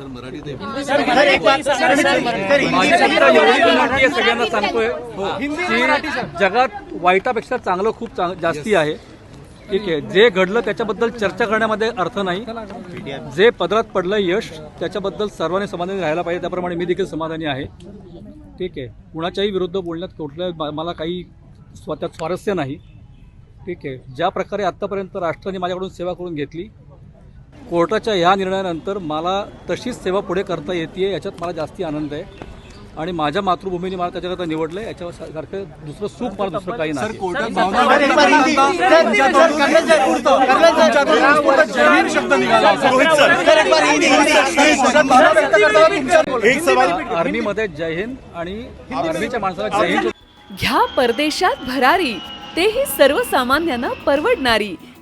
विनंती आहे. सगळ्यांना सांगतोय. जगात वाईटापेक्षा चांगलं खूप चांग जास्ती आहे. ठीक आहे. जे घडलं त्याच्याबद्दल चर्चा करण्यामध्ये अर्थ नाही. जे पदरात पडलं यश त्याच्याबद्दल सर्वांनी समाधानी राहायला पाहिजे. त्याप्रमाणे मी देखील समाधानी आहे. ठीक आहे. कुणाच्याही विरुद्ध बोलण्यात कुठल्या मला काही स्वतः स्वारस्य नाही. ठीक आहे. ज्या प्रकारे आत्तापर्यंत राष्ट्राने माझ्याकडून सेवा करून घेतली कोर्टाच्या ह्या निर्णयानंतर मला तशीच सेवा पुढे करता येते याच्यात मला जास्ती आनंद आहे आणि माझ्या मातृभूमीने मला त्याच्याकरता निवडलं आहे याच्यासारखं दुसरं सुख मला दुसरं काही नाही आर्मीमध्ये जय हिंद आणि आर्मीच्या माणसाला जय हिंद घ्या परदेशात भरारी तेही सर्वसामान्यांना परवडणारी